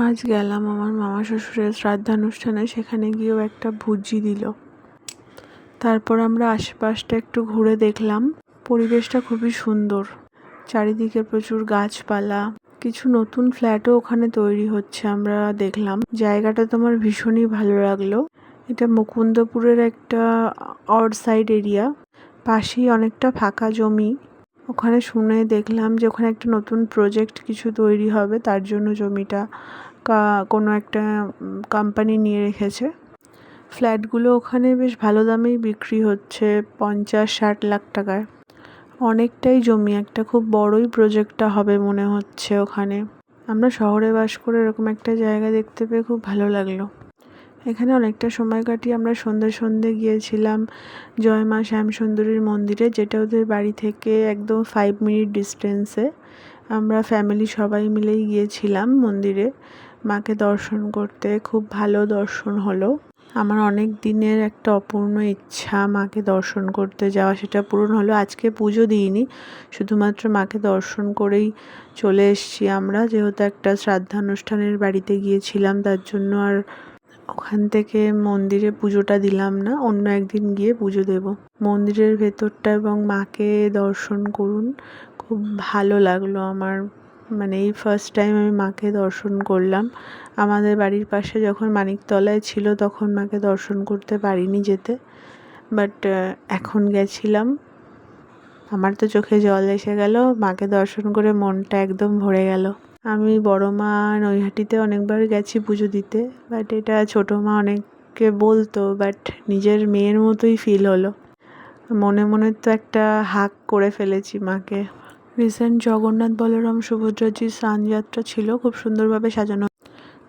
আজ গেলাম আমার মামা শ্বশুরের শ্রাদ্ধানুষ্ঠানে, সেখানে গিয়েও একটা ভুজি দিল। তারপর আমরা আশেপাশটা একটু ঘুরে দেখলাম। পরিবেশটা খুবই সুন্দর। চারিদিকে প্রচুর গাছপালা। কিছু নতুন ফ্ল্যাটও ওখানে তৈরি হচ্ছে আমরা দেখলাম। জায়গাটা তোমার ভীষণই ভালো লাগল। এটা মুকুন্দপুরের একটা অড সাইড এরিয়া। পাশেই অনেকটা ফাঁকা জমি। ওখানে শুনে দেখলাম যে ওখানে একটা নতুন প্রজেক্ট কিছু তৈরি হবে, তার জন্য জমিটা কোনো একটা কোম্পানি নিয়ে রেখেছে। ফ্ল্যাটগুলো ওখানে বেশ ভালো দামেই বিক্রি হচ্ছে, পঞ্চাশ ষাট লাখ টাকায়। অনেকটাই জমি, একটা খুব বড়ই প্রজেক্টটা হবে মনে হচ্ছে ওখানে। আমরা শহরে বাস করে এরকম একটা জায়গা দেখতে পেয়ে খুব ভালো লাগল। এখানে অনেকটা সময় কাটিয়ে আমরা সন্ধে সন্ধে গিয়েছিলাম জয় মা শ্যামসুন্দরীর মন্দিরে, যেটা ওদের বাড়ি থেকে একদম ফাইভ মিনিট ডিস্টেন্সে আমরা ফ্যামিলি সবাই মিলেই গিয়েছিলাম মন্দিরে। মাকে দর্শন করতে খুব ভালো দর্শন হলো। আমার অনেক দিনের একটা অপূর্ণ ইচ্ছা মাকে দর্শন করতে যাওয়া, সেটা পূরণ হলো। আজকে পুজো দিইনি, শুধুমাত্র মাকে দর্শন করেই চলে এসছি আমরা। যেহেতু একটা শ্রাদ্ধানুষ্ঠানের বাড়িতে গিয়েছিলাম, তার জন্য আর ওখান থেকে মন্দিরে পুজোটা দিলাম না, অন্য একদিন গিয়ে পুজো দেব। মন্দিরের ভেতরটা এবং মাকে দর্শন করুন, খুব ভালো লাগল আমার। মানে এই ফার্স্ট টাইম আমি মাকে দর্শন করলাম। আমাদের বাড়ির পাশে যখন মানিকতলায় ছিল তখন মাকে দর্শন করতে পারিনি যেতে। বাট এখন গেছিলাম। আমার তো চোখে জল এসে গেল, মাকে দর্শন করে মনটা একদম ভরে গেল। আমি বড় মা নৈহাটিতে অনেকবার গেছি পুজো দিতে বাট এটা ছোটো মা অনেককে বলতো বাট নিজের মেয়ের মতোই ফিল হলো। মনে মনে তো একটা হাক করে ফেলেছি মাকে। রিসেন্ট জগন্নাথ বলরাম সুভদ্রাজির স্নানযাত্রা ছিল, খুব সুন্দরভাবে সাজানো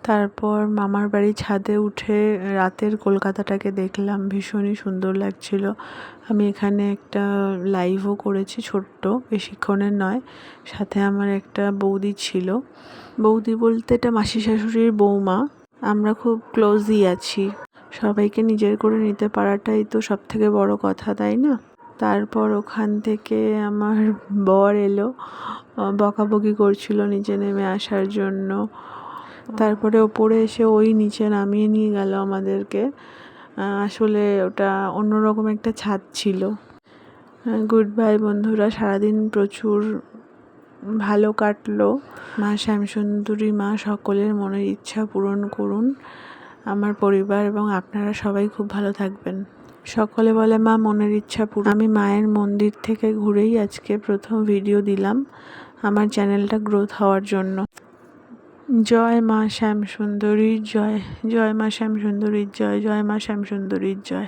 তারপর মামার বাড়ির ছাদে উঠে রাতের কলকাতাটাকে দেখলাম, ভীষণই সুন্দর লাগছিল। আমি এখানে একটা লাইভও করেছি, ছোট্ট, বেশিক্ষণের নয়। সাথে আমার একটা বৌদি ছিল। বৌদি বলতে এটা মাসি শাশুড়ির বৌমা। আমরা খুব ক্লোজই আছি। সবাইকে নিজের করে নিতে পারাটাই তো সব থেকে বড় কথা, তাই না? তারপর ওখান থেকে আমার বর এলো, বকাবকি করছিল নিচে নেমে আসার জন্য। তারপরে ওপরে এসে ওই নিচে নামিয়ে নিয়ে গেল আমাদেরকে। আসলে ওটা অন্যরকম একটা ছাদ ছিল। গুড বাই বন্ধুরা, সারাদিন প্রচুর ভালো কাটলো। মা শ্যামসুন্দরী, মা সকলের মনের ইচ্ছা পূরণ করুন। আমার পরিবার এবং আপনারা সবাই খুব ভালো থাকবেন। সকলে বলে, মা, মনের ইচ্ছা পূরণ আমি মায়ের মন্দির থেকে ঘুরেই আজকে প্রথম ভিডিও দিলাম। আমার চ্যানেলটা গ্রোথ হওয়ার জন্য। জয় মা শ্যাম শ্যামসুন্দরীর জয় জয় মা শ্যাম সুন্দরীর জয় জয় মা শ্যাম সুন্দরীর জয়।